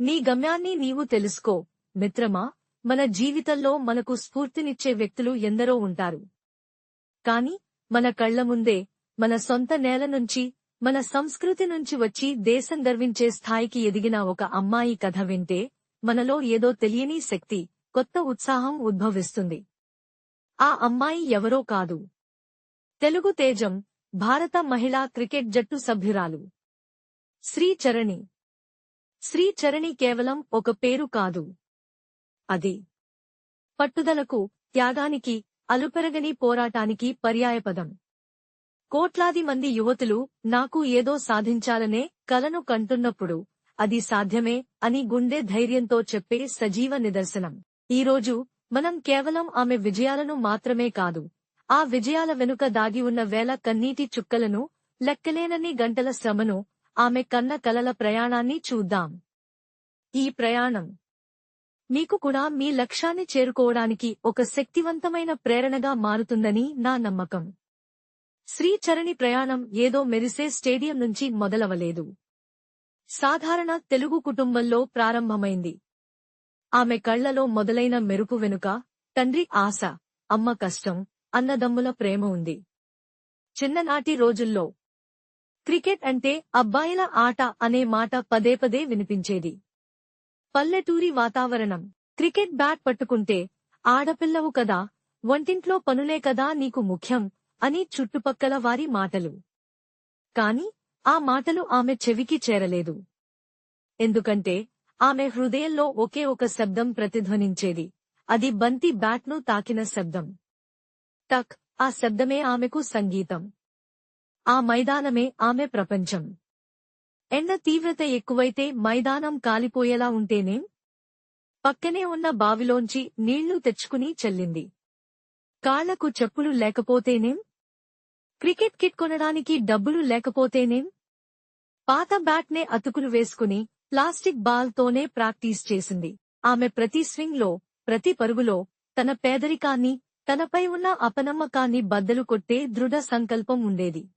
నీ గమ్యాన్ని నీవు తెలుసుకో. మిత్రమా మన జీవితంలో మనకు స్ఫూర్తినిచ్చే వ్యక్తులు ఎందరో ఉంటారు. కాని మన కళ్ళ ముందే మన సొంత నేల నుంచి మన సంస్కృతి నుంచి వచ్చి దేశం గర్వించే స్థాయికి ఎదిగిన ఒక అమ్మాయి కథ వింటే మనలో ఏదో తెలియని శక్తి కొత్త ఉత్సాహం ఉద్భవిస్తుంది. ఆ అమ్మాయి ఎవరో కాదు. తెలుగు తేజం భారత మహిళా క్రికెట్ జట్టు సభ్యురాలు. శ్రీచరణి శ్రీచరణి కేవలం ఒక పేరు కాదు. అది పట్టుదలకు త్యాగానికి అలుపెరగని పోరాటానికి పర్యాయపదం. కోట్లాది మంది యువతులు నాకు ఏదో సాధించాలనే కలను కంటున్నప్పుడు అది సాధ్యమే అని గుండె ధైర్యంతో చెప్పే సజీవ నిదర్శనం. ఈరోజు మనం కేవలం ఆమె విజయాలను మాత్రమే కాదు ఆ విజయాల వెనుక దాగి ఉన్న వేల కన్నీటి చుక్కలను లెక్కలేనన్ని గంటల శ్రమను ఆమె కన్న కలల ప్రయాణాన్ని చూద్దాం. ఈ ప్రయాణం మీకు కూడా మీ లక్ష్యాన్ని చేరుకోవడానికి ఒక శక్తివంతమైన ప్రేరణగా మారుతుందని నా నమ్మకం. శ్రీచరణి ప్రయాణం ఏదో మెరిసే స్టేడియం నుంచి మొదలవలేదు. సాధారణ తెలుగు కుటుంబంలో ప్రారంభమైంది. ఆమె కళ్ళలో మొదలైన మెరుపు వెనుక తండ్రి ఆశ అమ్మ కష్టం అన్నదమ్ముల ప్రేమ ఉంది. చిన్ననాటి రోజుల్లో క్రికెట్ అంటే అబ్బాయిల ఆట అనే మాట పదే పదే వినిపించేది. పల్లెటూరి వాతావరణం. క్రికెట్ బ్యాట్ పట్టుకుంటే ఆడపిల్లవు కదా వంటింట్లో పనులే కదా నీకు ముఖ్యం అని చుట్టుపక్కల వారి మాటలు. కాని ఆ మాటలు ఆమె చెవికి చేరలేదు. ఎందుకంటే ఆమె హృదయంలో ఒకే ఒక శబ్దం ప్రతిధ్వనించేది. అది బంతి బ్యాట్ను తాకిన శబ్దం. టక్ ఆ శబ్దమే ఆమెకు సంగీతం. ఆ మైదానమే ఆమె ప్రపంచం. ఎండ తీవ్రత ఎక్కువైతే మైదానం కాలిపోయేలా ఉంటేనేం పక్కనే ఉన్న బావిలోంచి నీళ్ళు తెచ్చుకుని చెల్లింది. కాళ్ళకు చెప్పులు లేకపోతేనేం క్రికెట్ కిట్ కొనడానికి డబ్బులు లేకపోతేనేం పాత బ్యాట్నే అతుకులు వేసుకుని ప్లాస్టిక్ బాల్ తోనే ప్రాక్టీస్ చేసింది. ఆమె ప్రతి స్వింగ్లో ప్రతి పరుగులో తన పేదరికాన్ని తనపై ఉన్న అపనమ్మకాన్ని బద్దలు కొట్టే దృఢ సంకల్పం ఉండేది.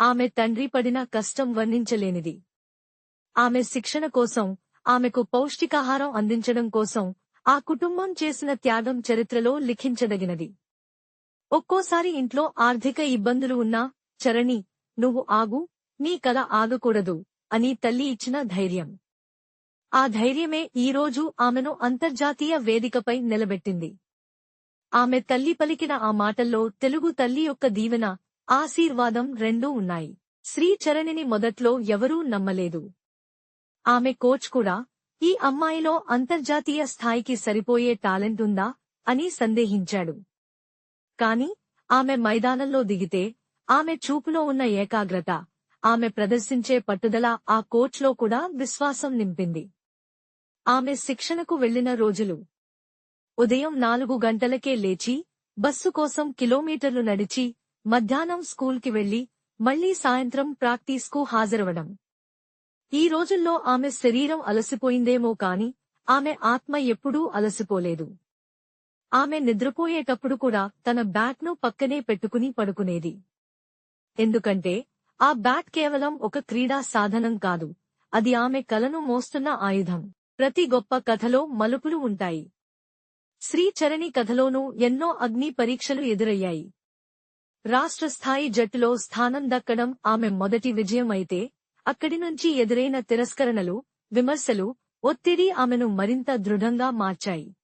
ఆమె తండ్రి పడిన కష్టం వర్ణించలేనిది. ఆమె శిక్షణ కోసం ఆమెకు పౌష్టికాహారం అందించడం కోసం ఆ కుటుంబం చేసిన త్యాగం చరిత్రలో లిఖించదగినది. ఒక్కోసారి ఇంట్లో ఆర్థిక ఇబ్బందులు ఉన్నా చరణి నువ్వు ఆగు నీ కల ఆగకూడదు అని తల్లి ఇచ్చిన ధైర్యం. ఆ ధైర్యమే ఈరోజు ఆమెను అంతర్జాతీయ వేదికపై నిలబెట్టింది. ఆమె తల్లి పలికిన ఆ మాటల్లో తెలుగు తల్లి యొక్క దీవెన ఆశీర్వాదం రెండూ ఉన్నాయి. శ్రీచరణిని మొదట్లో ఎవరూ నమ్మలేదు. ఆమె కోచ్ కూడా ఈ అమ్మాయిలో అంతర్జాతీయ స్థాయికి సరిపోయే టాలెంట్ ఉందా? అని సందేహించాడు. కాని ఆమె మైదానంలో దిగితే ఆమె చూపులో ఉన్న ఏకాగ్రత ఆమె ప్రదర్శించే పట్టుదల ఆ కోచ్లో కూడా విశ్వాసం నింపింది. ఆమె శిక్షణకు వెళ్ళిన రోజులు. ఉదయం నాలుగు గంటలకే లేచి బస్సు కోసం కిలోమీటర్లు నడిచి మధ్యాహ్నం స్కూల్కి వెళ్ళి మళ్ళీ సాయంత్రం ప్రాక్టీస్కు హాజరవడం. ఈ రోజుల్లో ఆమె శరీరం అలసిపోయిందేమో కాని ఆమె ఆత్మ ఎప్పుడూ అలసిపోలేదు. ఆమె నిద్రపోయేటప్పుడు కూడా తన బ్యాట్ను పక్కనే పెట్టుకుని పడుకునేది. ఎందుకంటే ఆ బ్యాట్ కేవలం ఒక క్రీడా సాధనం కాదు అది ఆమె కలను మోస్తున్న ఆయుధం. ప్రతి గొప్ప కథలో మలుపులు ఉంటాయి. శ్రీచరణి కథలోనూ ఎన్నో అగ్ని పరీక్షలు ఎదురయ్యాయి. రాష్ట్ర స్థాయి జట్టులో స్థానం దక్కడం ఆమె మొదటి విజయం అయితే అక్కడి నుంచి ఎదురైన తిరస్కరణలు విమర్శలు ఒత్తిడి ఆమెను మరింత దృఢంగా మార్చాయి.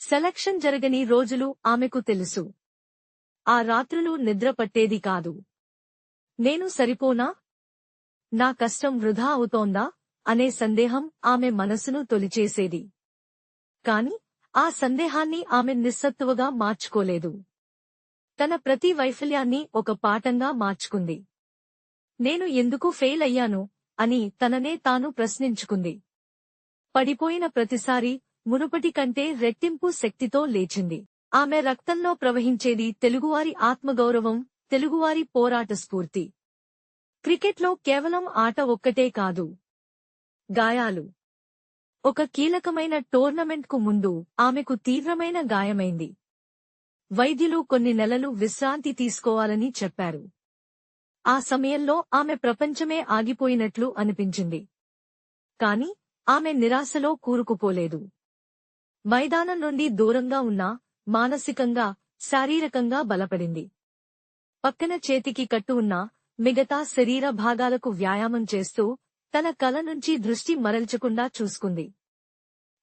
సెలక్షన్ జరగని రోజులు ఆమెకు తెలుసు. ఆ రాత్రులు నిద్ర పట్టేది కాదు. నేను సరిపోనా? నా కష్టం వృధా అవుతోందా? అనే సందేహం ఆమె మనసును తొలిచేసేది. కాని ఆ సందేహాన్ని ఆమె నిస్సత్తువగా మార్చుకోలేదు. తన ప్రతి వైఫల్యాన్ని ఒక పాఠంగా మార్చుకుంది. నేను ఎందుకు ఫెయిల్ అయ్యాను? అని తననే తాను ప్రశ్నించుకుంది. పడిపోయిన ప్రతిసారి మునుపటి కంటే రెట్టింపు శక్తితో లేచింది. ఆమె రక్తంలో ప్రవహించేది తెలుగువారి ఆత్మగౌరవం తెలుగువారి పోరాట స్ఫూర్తి. క్రికెట్లో కేవలం ఆట ఒక్కటే కాదు. గాయాలు. ఒక కీలకమైన టోర్నమెంట్కు ముందు ఆమెకు తీవ్రమైన గాయమైంది. వైద్యులు కొన్ని నెలలు విశ్రాంతి తీసుకోవాలని చెప్పారు. ఆ సమయంలో ఆమె ప్రపంచమే ఆగిపోయినట్లు అనిపించింది. కాని ఆమె నిరాశలో కూరుకుపోలేదు. మైదానం నుండి దూరంగా ఉన్నా మానసికంగా శారీరకంగా బలపడింది. పక్కన చేతికి కట్టు ఉన్న మిగతా శరీర భాగాలకు వ్యాయామం చేస్తూ తన కల నుంచి దృష్టి మరల్చకుండా చూసుకుంది.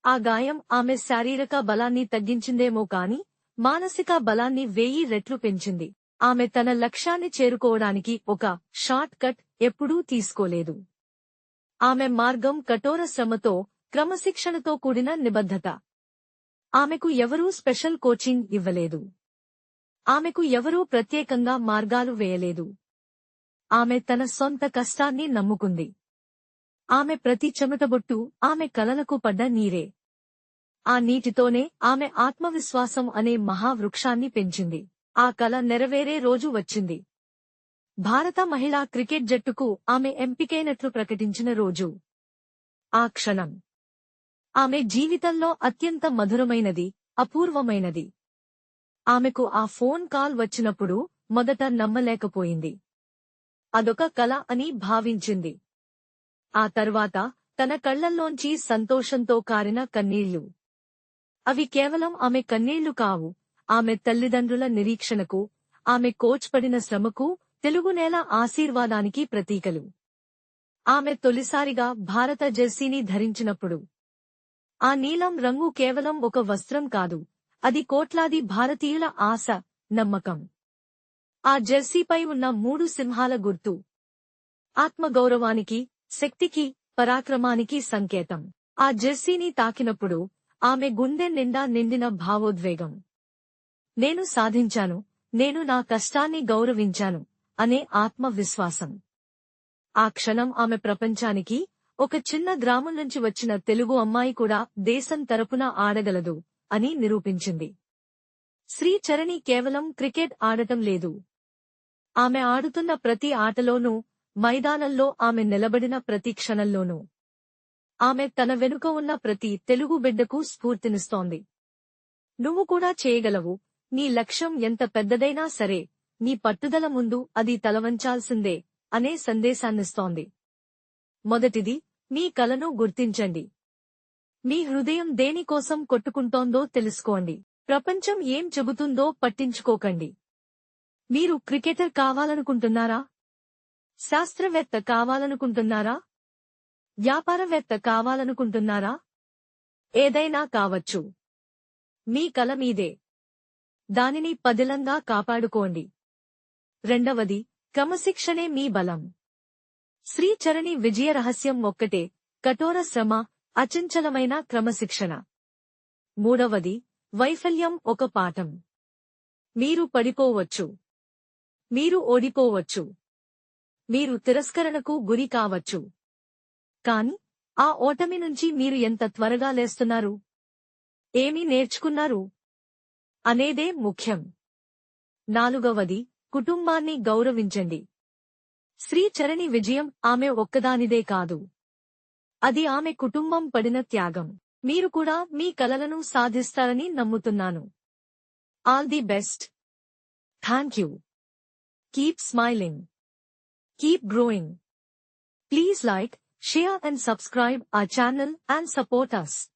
ఆ గాయం ఆమె శారీరక బలాన్ని తగ్గించిందేమో కాని మానసిక బలాన్ని వేయి రెట్లు పెంచింది. ఆమె తన లక్ష్యాన్ని చేరుకోవడానికి ఒక షార్ట్ కట్ ఎప్పుడూ తీసుకోలేదు. ఆమె మార్గం కఠోర శ్రమతో క్రమశిక్షణతో కూడిన నిబద్ధత. ఆమెకు ఎవరూ స్పెషల్ కోచింగ్ ఇవ్వలేదు. ఆమెకు ఎవరూ ప్రత్యేకంగా మార్గాలు వేయలేదు. ఆమె తన సొంత కష్టాన్ని నమ్ముకుంది. ఆమె ప్రతి చెమటబొట్టు ఆమె కలలకు పడ్డ నీరే. ఆ నీటితోనే ఆమె ఆత్మవిశ్వాసం అనే మహావృక్షాన్ని పెంచింది. ఆ కల నెరవేరే రోజు వచ్చింది. భారత మహిళా క్రికెట్ జట్టుకు ఆమె ఎంపికైనట్లు ప్రకటించిన రోజు. ఆ క్షణం. ఆమె జీవితంలో అత్యంత మధురమైనది అపూర్వమైనది. ఆమెకు ఆ ఫోన్ కాల్ వచ్చినప్పుడు మొదట నమ్మలేకపోయింది. అదొక కల అని భావించింది. ఆ తర్వాత తన కళ్ళల్లోంచి సంతోషంతో కారిన కన్నీళ్ళు. అవి కేవలం ఆమె కన్నీళ్ళు కావు. ఆమె తల్లిదండ్రుల నిరీక్షణకు ఆమె కోచ్ పడిన శ్రమకు తెలుగునేల ఆశీర్వాదానికి ప్రతీకలు. ఆమె తొలిసారిగా భారత జెర్సీని ధరించినప్పుడు. ఆ నీలం రంగు కేవలం ఒక వస్త్రం కాదు అది కోట్లాది భారతీయుల ఆశ నమ్మకం. ఆ జెర్సీపై ఉన్న మూడు సింహాల గుర్తు. ఆత్మగౌరవానికి శక్తికి పరాక్రమానికి సంకేతం. ఆ జెర్సీని తాకినప్పుడు ఆమె గుండె నిండా నిండిన భావోద్వేగం. నేను సాధించాను నేను నా కష్టాన్ని గౌరవించాను అనే ఆత్మవిశ్వాసం. ఆ క్షణం ఆమె ప్రపంచానికి ఒక చిన్న గ్రామం నుంచి వచ్చిన తెలుగు అమ్మాయి కూడా దేశం తరపున ఆడగలదు అని నిరూపించింది. శ్రీచరణి కేవలం క్రికెట్ ఆడటం లేదు. ఆమె ఆడుతున్న ప్రతి ఆటలోనూ మైదానంలో ఆమె నిలబడిన ప్రతి క్షణంలోనూ. ఆమె తన వెనుక ఉన్న ప్రతి తెలుగు బిడ్డకు స్ఫూర్తినిస్తోంది. నువ్వు కూడా చేయగలవు. నీ లక్ష్యం ఎంత పెద్దదైనా సరే నీ పట్టుదల ముందు అది తలవంచాల్సిందే అనే సందేశాన్నిస్తోంది. మొదటిది మీ కలను గుర్తించండి. మీ హృదయం దేనికోసం కొట్టుకుంటోందో తెలుసుకోండి. ప్రపంచం ఏం చెబుతుందో పట్టించుకోకండి. మీరు క్రికెటర్ కావాలనుకుంటున్నారా? శాస్త్రవేత్త కావాలనుకుంటున్నారా? వ్యాపారవేత్త కావాలనుకుంటున్నారా? ఏదైనా కావచ్చు. మీ కల మీదే. దానిని పదిలంగా కాపాడుకోండి. రెండవది క్రమశిక్షణే మీ బలం. శ్రీచరణి విజయ రహస్యం ఒక్కటే కఠోర శ్రమ అచంచలమైన క్రమశిక్షణ. మూడవది వైఫల్యం ఒక పాఠం. మీరు పడిపోవచ్చు. మీరు ఓడిపోవచ్చు. మీరు తిరస్కరణకు గురి కావచ్చు. కాని ఆ ఓటమి నుంచి మీరు ఎంత త్వరగా లేస్తున్నారు? ఏమి నేర్చుకున్నారు? అనేదే ముఖ్యం. నాలుగవది కుటుంబాన్ని గౌరవించండి. శ్రీచరణి విజయం ఆమె ఒక్కదానిదే కాదు. అది ఆమె కుటుంబం పడిన త్యాగం. మీరు కూడా మీ కలలను సాధిస్తారని నమ్ముతున్నాను. All the best. Thank you. Keep smiling. Keep growing. Please like Share and subscribe our channel and support us.